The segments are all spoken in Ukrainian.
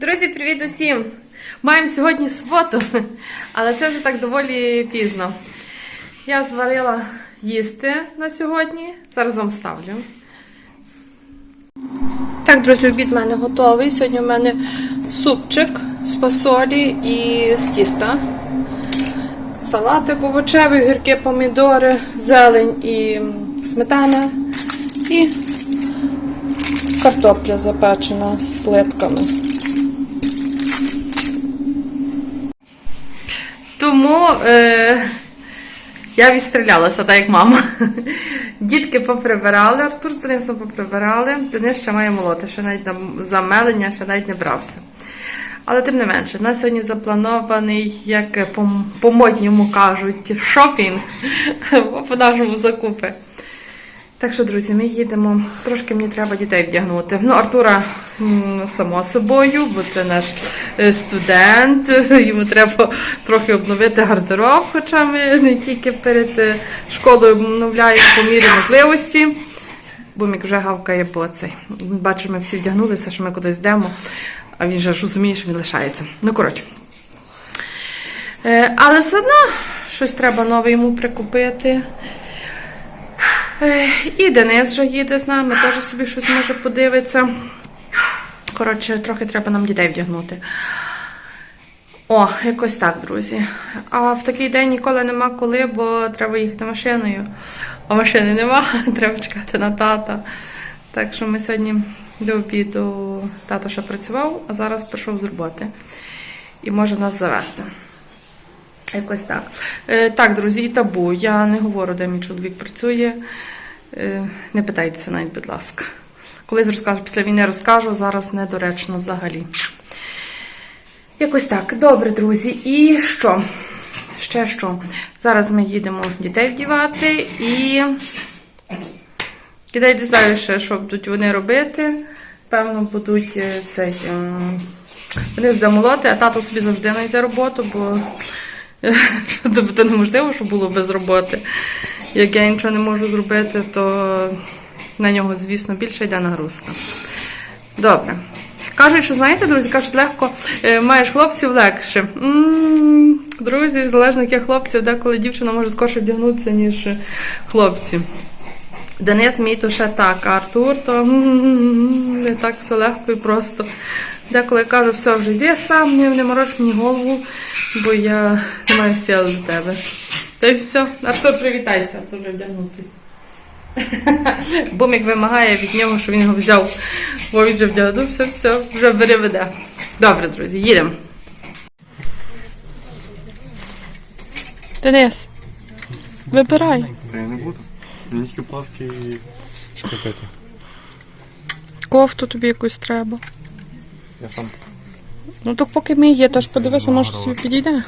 Друзі, привіт усім! Маємо сьогодні суботу, але це вже так доволі пізно. Я зварила їсти на сьогодні. Зараз вам ставлю. Так, друзі, обід в мене готовий. Сьогодні в мене супчик з фасолі і з тіста. Салатик овочевий, гірки, помідори, зелень і сметана. І картопля запечена з литками. Тому е, я відстрілялася, так як мама. Дітки поприбирали, Артур з Денисом поприбирали. Денис ще має молоти, ще навіть на замелення, ще навіть не брався. Але тим не менше, у нас сьогодні запланований, як по, по модньому кажуть, шопінг по нашому закупи. Так що, друзі, ми їдемо. Трошки мені треба дітей вдягнути. Ну, Артура, само собою, бо це наш е, студент. Йому треба трохи обновити гардероб, хоча ми не тільки перед е, школою обновляємо по мірі можливості. Бо мік вже гавкає по цей. Бачимо, ми всі вдягнулися, що ми кудись йдемо, а він же ж розуміє, що він лишається. Ну, коротше. Е, Але все одно щось треба нове йому прикупити. І Денис вже їде з нами, теж собі щось може подивитися. Коротше, трохи треба нам дітей вдягнути. О, якось так, друзі. А в такий день ніколи нема коли, бо треба їхати машиною. А машини нема, треба чекати на тата. Так що ми сьогодні до обіду тато ще працював, а зараз прийшов з роботи. І може нас завести. Якось так. Е, так, друзі, і табу. Я не говорю, де мій чоловік працює. Е, не питайтеся навіть, будь ласка. Колись розкажу, після війни розкажу, зараз недоречно взагалі. Якось так. Добре, друзі. І що? Ще що? Зараз ми їдемо дітей вдівати і. Дітей не знаю ще, що будуть вони робити. Певно, будуть е, цей. ем, Вони буде молоти, а тато собі завжди знайде роботу, бо Тобто це неможливо, щоб було без роботи. Як я нічого не можу зробити, то на нього, звісно, більше йде нагрузка. Добре. Кажуть, що знаєте, друзі, кажуть, легко е, маєш хлопців легше. М, Друзі, ж залежно яких хлопців, деколи дівчина може скорше вдягнутися, ніж хлопці. Денис мій то ще так, а Артур то м, не так все легко і просто. Деколи я кажу, все, вже йди сам, не, не мороч мені голову, бо я не маю сил до тебе. Та й все. Артур, привітайся, Артур вже вдягнутий. Бумик вимагає від нього, щоб він його взяв. Бо він вже вдягнувся, все, вже бери веде. Добре, друзі, їдемо. Денис, вибирай. Та я не буду. Мені тільки плавки і шкарпети. Кофту тобі якусь треба. Я сам Ну так поки ми є, то ж подивися, може собі підійде.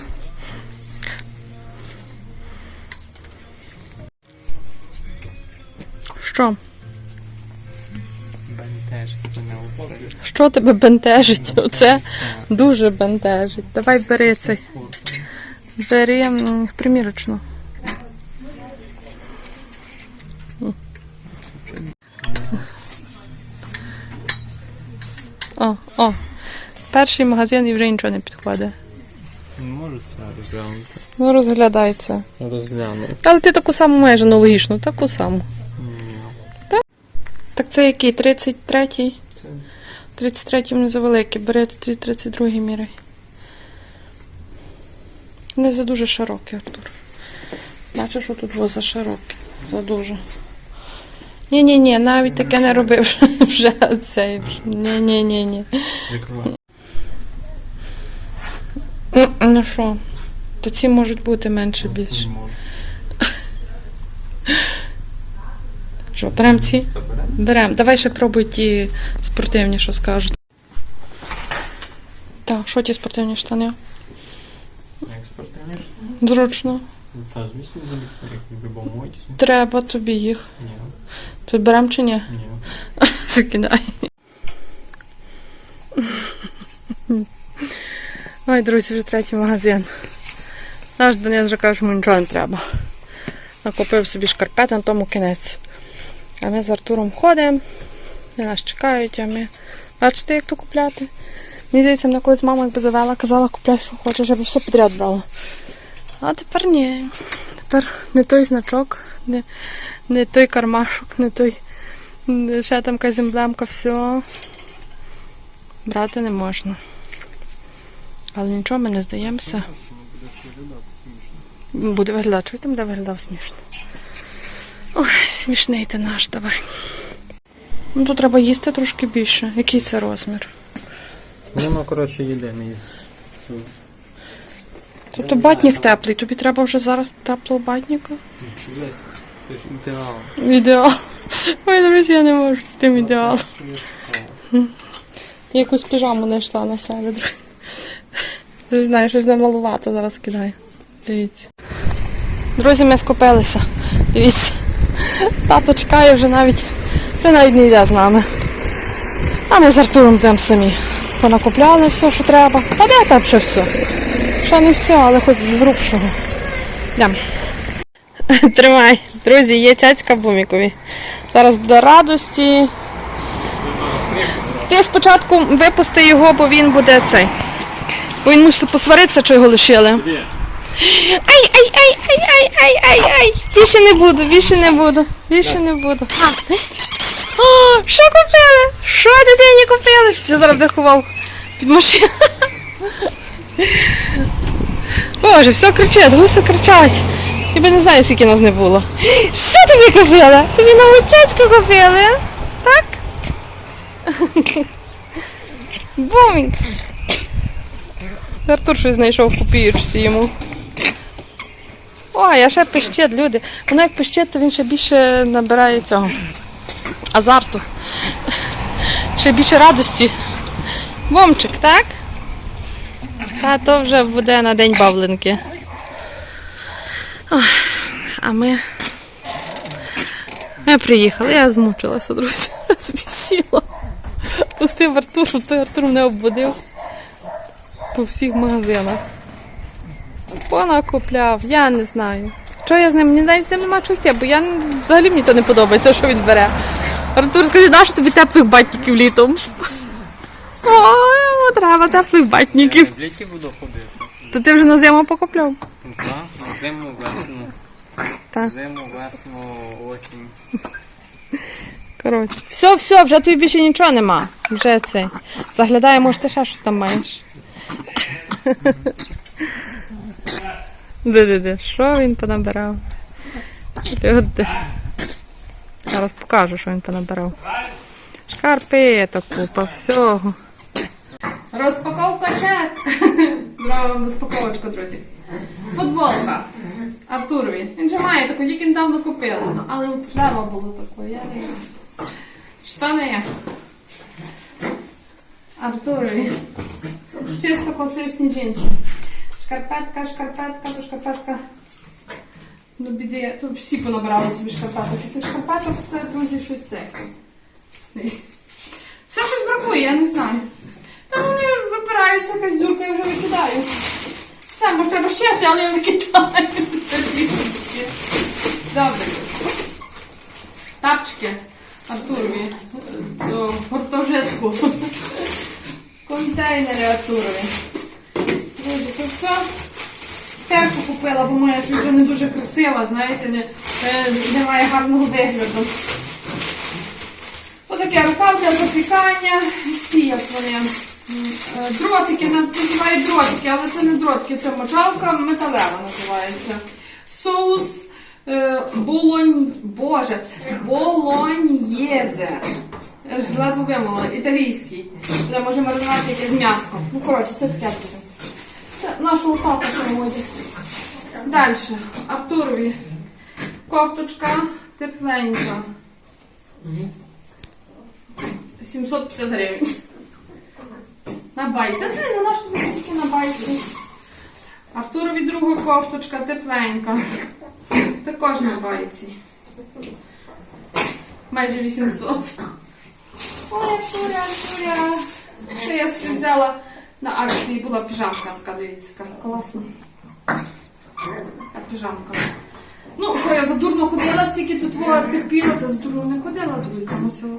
Що? бентеж, це. Що тебе бентежить? Оце дуже бентежить. Давай бери цей. Бери примірочну. О, о. Перший магазин і вже нічого не підходить. Не можу це розглянути. Ну, розглядається. Розгляну. Але ти таку саму майже аналогічну, таку саму. Так це який? 33-й? 33-й не завеликий, бери 32-й міряй. Не за дуже широкий, Артур. Бачиш, що тут за широкий. За дуже. Ні-ні-ні, навіть таке не робив вже, цей. Ні, ні, ні, ні. Ну що? То ці можуть бути менше більше. Що, беремо ці? Беремо. Давай ще пробуй ті спортивні, що скажуть. Так, що ті спортивні штани? Як спортивні? Зручно. Ну, Та, звісно, зручно, як в будь-якому. Треба тобі їх. Ні, Тут беремо чи ні? ні. Закидай. Ой, друзі, вже третій магазин. Наш Денис вже каже, що йому нічого не треба. Накупив собі шкарпет, на тому кінець. А ми з Артуром ходимо, вони нас чекають, а ми. Бачите, як то купляти? Мені здається, мене колись мама якби завела, казала, купляй, що хочеш, я б все підряд брала. А тепер ні. Тепер не той значок, не, не той кармашок, не той ще там якась емблемка, все. Брати не можна. Але нічого, ми не здаємося. Буде виглядати, чуєте, буде виглядав смішно. Ой, смішний ти наш, давай. Ну тут треба їсти трошки більше. Який це розмір? Воно, коротше, їде мій. Тобто батнік теплий, тобі треба вже зараз теплого батніка? Це ж ідеал. Ідеал. Ой, друзі, я не можу з тим ідеалом. Я якусь піжаму знайшла на себе, друзі. Знаю, щось не малувато зараз кидаю. Дивіться. Друзі, ми скупилися. Дивіться. Тато чекає вже навіть, вже навіть не йде з нами. А ми з Артуром йдемо самі. Понакупляли все, що треба. Та де там ще все? Ще не все, але хоч з грубшого. Йдемо. Тримай. Друзі, є цяцька бумікові. Зараз буде радості. Ти спочатку випусти його, бо він буде цей. Бо він мусить посваритися, що його лишили. Ай, ай, ай, ай, ай, ай, ай, ай. Більше не буду, більше не буду, більше не буду. О, що купили? Що дитині купили? Все зараз вдихував під машину. Боже, все кричать, гуси кричать. Ніби не знаю, скільки нас не було. Що тобі купили? Тобі нову цяцьку купили? Так? Бумінг. Артур щось знайшов купіючці йому. О, я ще пищить, люди. Воно як пищить, то він ще більше набирає цього азарту. Ще більше радості. Бомчик, так? Та то вже буде на день бавленки. Ой, а ми. Ми приїхали, я змучилася, друзі, розвісіла. Пустив Артуру, той Артур мене обводив по всіх магазинах. Понакупляв, я не знаю. Що я з ним? Мені навіть з ним нема чого йти, бо я взагалі мені то не подобається, що він бере. Артур, скажи, нащо тобі теплих батників літом? О, треба теплих батників. В літі буду ходити. То ти вже на зиму покупляв? Ну, Так, зиму, весну. Так. Зиму, весну, осінь. Коротше. Все, все, вже тобі більше нічого нема. Вже цей. Заглядає, може, ти ще щось там маєш. Де-де-де, що він понабирав? Люди. Зараз покажу, що він понабирав. Шкарпеток купа, всього. Розпаковка чек. Зробимо розпаковочку, друзі. Футболка. Артурові. Він же має таку, тільки недавно купили. Ну, але треба було таку, я не знаю. Штани. Артурові. Чисто класичні джинси. Шкарпетка, шкарпетка, то шкарпетка. Ну, біди, тут всі понабирали собі шкарпеток. Щось шкарпеток, все, друзі, щось це. Все щось бракує, я не знаю. Якась дюрка, я вже викидаю. Так, може треба ще, але я викидаю. Добре. Тапчики Артурові. До гуртожитку. Контейнери Артурові. Друзі, то все. Терку купила, бо моя щось вже не дуже красива, знаєте, не, е, не має гарного вигляду. Отаке рукав для запікання. Ці як вони. Дротики, нас називають дротики, але це не дротики, це мочалка металева називається. Соус е, болонь, боже, болоньєзе. Ледве вимовила, італійський. Де може маринувати якесь м'яско. Ну, коротше, це таке буде. Це нашу усалку, що ми. Далі. Артурові. Кофточка тепленька. 750 гривень. На байці. Не, ну наш тільки на байці. Артурові друга кофточка тепленька. Також на байці. Майже 800. Ой, Артура, Артура. Це я собі взяла на акції була піжамка така, дивіться, яка класна. Така піжамка. Ну, що я задурно ходила, стільки тут твого терпіла, та задурно не ходила, друзі, мусила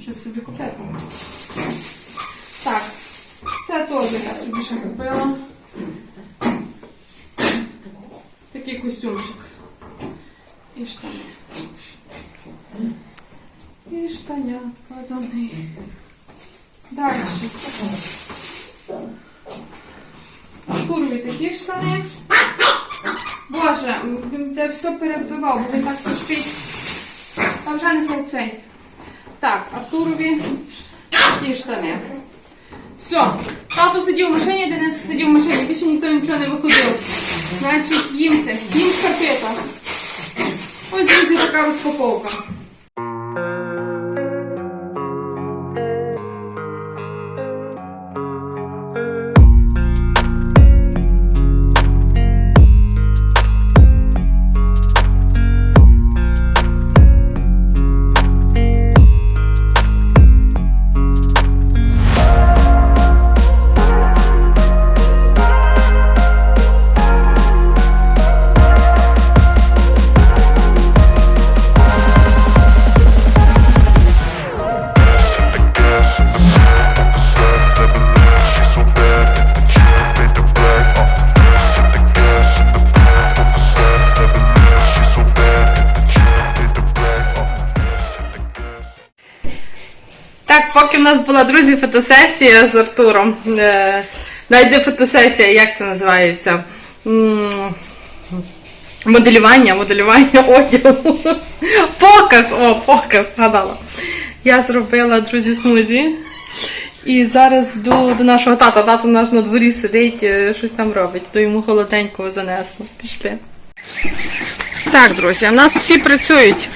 щось собі купити. Так, Це теж я собі ще купила. Такий костюмчик. І штани. І штанятка до них. Далі. Курві такі штани. Боже, те все перебивав, бо він так пищить. Та вже не цей. Так, Артурові такі штани. Все. Тато сидів в машині, Денис сидів в машині, більше ніхто нічого не виходив. Значить, їмте. Їм шкарпета. Ось, друзі, така розпаковка. Поки в нас була, друзі, фотосесія з Артуром. Е, не фотосесія, як це називається? Моделювання, моделювання одягу. Показ! О, показ, згадала. Я зробила, друзі, смузі. І зараз йду до нашого тата. Тато наш на дворі сидить, е, щось там робить. То йому холоденького занесло. Пішли. Так, друзі, в нас всі працюють.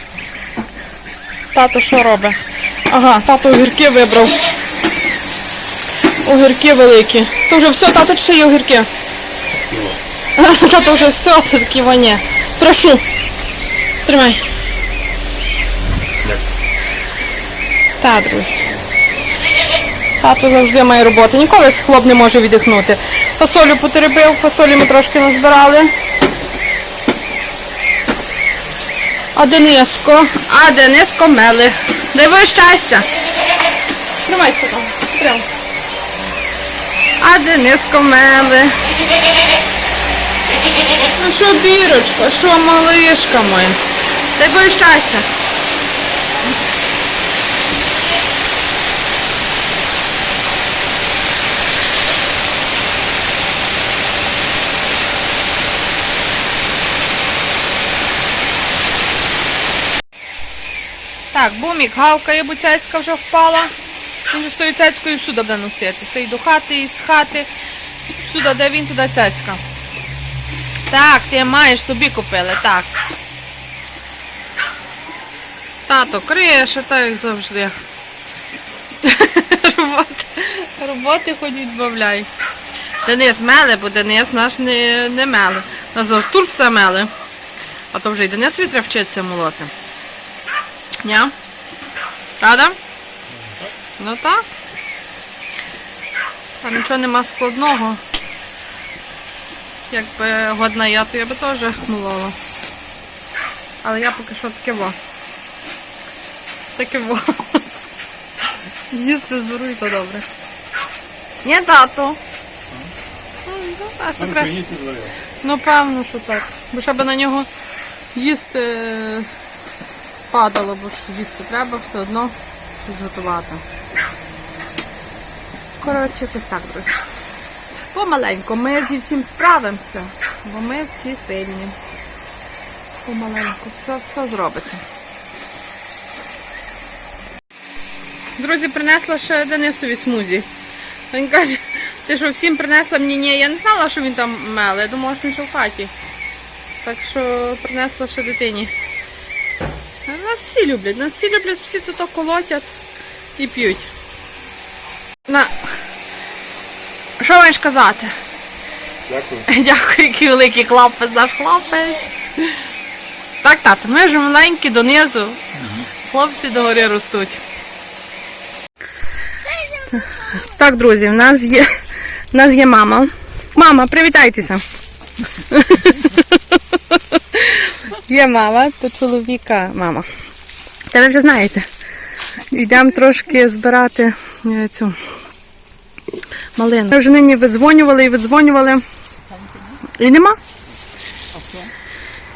Тато що робить? Ага, тато огірки вибрав. Огірки великі. То вже все, тато чи є огірки? Тато вже все, це такі вані. Прошу. Тримай. Так, друзі. Тато завжди має роботу. Ніколи хлоп не може віддихнути. Фасолю потеребив, фасолі ми трошки назбирали. А Дениско, а Дениско мели. Диви щастя. Тримай сюди. Прямо. А Дениско мели. Ну що, зірочка, що малишка моя? Диви щастя. Так, бумік гавкає, бо цяцька вже впала. Він з тою цяцькою всюди буде носитися. І до хати, і з хати. Всюди, де він, туди цяцька. Так, ти маєш собі купили, так. Тато крише, так як завжди. Роботи, роботи хоч відбавляй. Денис меле, бо Денис наш не, не меле. Нас Артур все меле. А то вже й Денис вітре вчиться молоти. Ні? Правда? Ну так. Там нічого нема складного. Якби годна я, то я би теж молола. Але я поки що таке во. Таке во. Їсти здорові, то добре. Ні, тато. Ну, ну, аж їсти зварила? Ну, певно, що так. Бо щоб на нього їсти падало, бо ж їсти треба все одно щось готувати. Коротше, якось так, друзі. Помаленьку, ми зі всім справимося, бо ми всі сильні. Помаленьку, все, все зробиться. Друзі, принесла ще Денисові смузі. Він каже, ти що всім принесла мені? Ні, я не знала, що він там меле. Я думала, що він ще в хаті. Так що принесла ще дитині. Нас всі люблять, нас всі люблять, всі тут колотять і п'ють. На. Що маєш казати? Дякую. Дякую, який великий хлопець, наш хлопець. Так, тато, ми вже маленькі донизу. Хлопці догори ростуть. Так, друзі, в нас є, в нас є мама. Мама, привітайтеся. Є мама, то чоловіка мама. Та ви вже знаєте. Йдемо трошки збирати е, цю Малина. Ми вже нині видзвонювали і видзвонювали. І нема.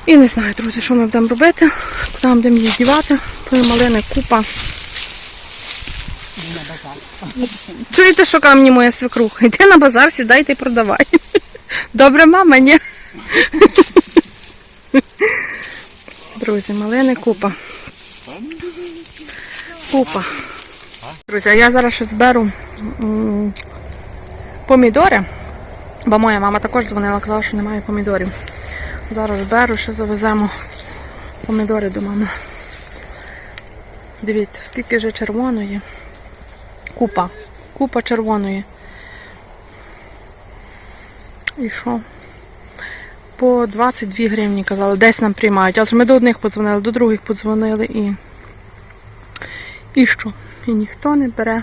І не знаю, друзі, що ми будемо робити, куди ми будемо її дівати. Тої малини купа. Чуєте, що каже мені моя свекруха? Йди на базар, сідайте і продавай. Добре, мама, ні. Друзі, малини купа. Купа. Друзі, я зараз ще зберу помідори, бо моя мама також дзвонила, казала, що немає помідорів. Зараз зберу, ще завеземо помідори до мами. Дивіться, скільки вже червоної. Купа. Купа червоної. І що? По 22 гривні казали, десь нам приймають. Але ми до одних подзвонили, до других подзвонили і. І що? І ніхто не бере.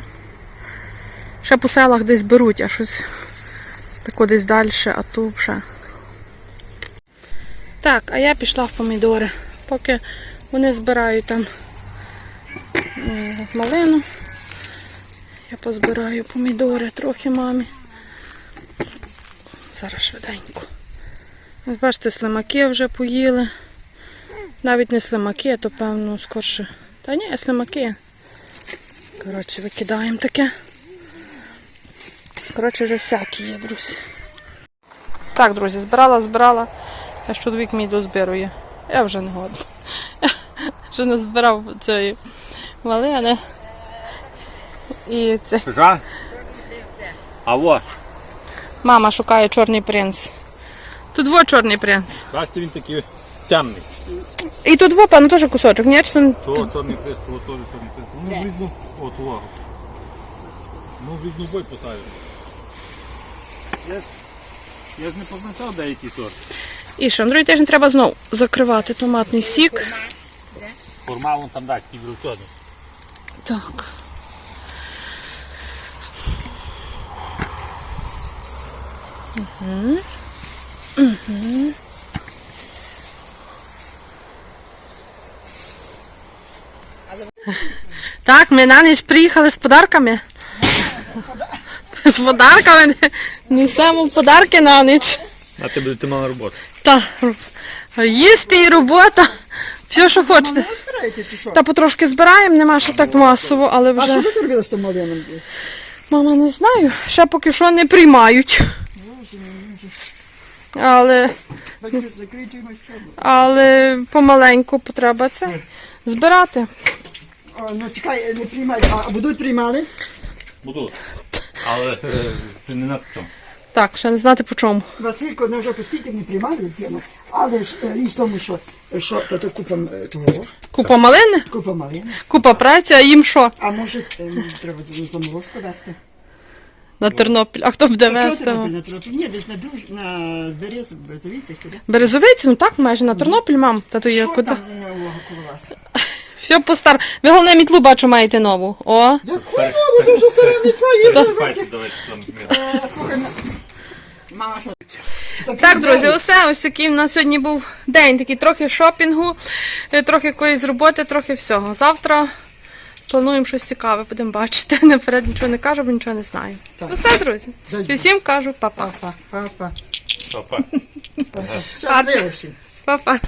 Ще по селах десь беруть, а щось тако десь далі, а то вже. Так, а я пішла в помідори. Поки вони збирають там е, малину. Я позбираю помідори трохи мамі. Зараз швиденько. Бачите, слимаки вже поїли. Навіть не слимаки, а то певно скорше. Та ні, слимаки. Коротше, викидаємо таке. Коротше, вже всякі є, друзі. Так, друзі, збирала, збирала. А чоловік мій дозбирує. Я вже не годна. Вже не збирав цієї малини. І це. Жа? А во, Мама шукає чорний принц. Тут во чорний принц. бачите, він такий темний. І тут во, певно, теж кусочок. Ні, чи то- То чорний хрест, то теж чорний хрест. Ну, в різну, от увагу. Ну, в бой поставив. Я, ж- я ж не позначав деякий сорт. І що, на другий тиждень треба знову закривати томатний сік. Формалом там дасть, ті брючони. Так. Угу. Угу. Так, ми на ніч приїхали з подарками. З подарками несемо подарки на ніч. А ти будете мала роботу. Та їсти і робота. Все, що хочете. Що? Та потрошки збираємо, нема ще так масово, але вже. А що вже. ви робили з тим малином? Мама, не знаю. Ще поки що не приймають. Але, що? але помаленьку треба це збирати. Ну чекай, не приймають. А будуть приймали? Буду. Але е, ти не на чому. Так, ще не знати по чому. Василько, не вже постійки не приймали. Але ж е, річ в тому, що, що то, то купа е, того, Купа малини, купа малини. купа праці, а їм що? А може, може треба за заморозку вести? На Тернопіль. А хто буде вести? на трохи? Ні, десь на друж, на берез. Березовиці, ну так, майже на Тернопіль, мам. Та то є Що куди. там Все постар. Ви головне мітлу бачу, маєте нову. О. Яку нову, це вже стара мітла є. Давайте, давайте. Слухай, мама, що? Так, друзі, усе ось такий у нас сьогодні був день, такий трохи шопінгу, е, трохи якоїсь роботи, трохи всього. Завтра плануємо щось цікаве, будемо бачити. Наперед нічого не кажу, бо нічого не знаю. Усе, друзі. Зайдемо. Всім кажу па-па. Папа, папа. Папа. Па-па.